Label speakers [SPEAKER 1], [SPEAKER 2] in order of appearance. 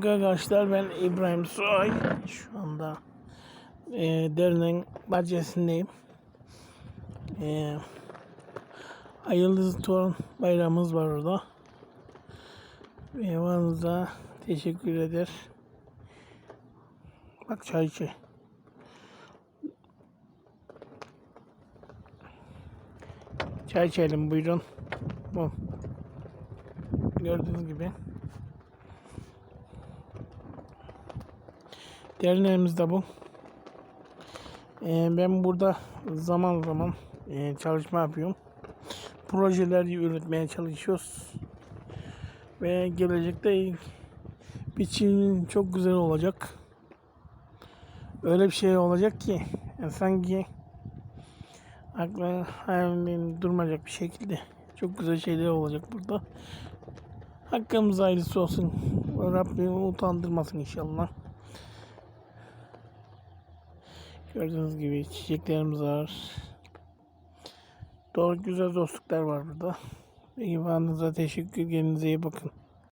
[SPEAKER 1] Selamünaleyküm arkadaşlar. Ben İbrahim Soy. Şu anda e, derneğin bahçesindeyim. E, Ay Yıldız Torun bayrağımız var orada. Ve varınıza teşekkür eder. Bak çay içi. Çay içelim buyurun. Bu. Gördüğünüz gibi. Derneğimiz de bu. Ee, ben burada zaman zaman e, çalışma yapıyorum. Projeler üretmeye çalışıyoruz. Ve gelecekte biçim çok güzel olacak. Öyle bir şey olacak ki yani sanki aklın hayalin durmayacak bir şekilde çok güzel şeyler olacak burada. Hakkımız hayırlısı olsun. Rabbim utandırmasın inşallah. Gördüğünüz gibi çiçeklerimiz var. Doğru güzel dostluklar var burada. İmanınıza teşekkür. Kendinize iyi bakın.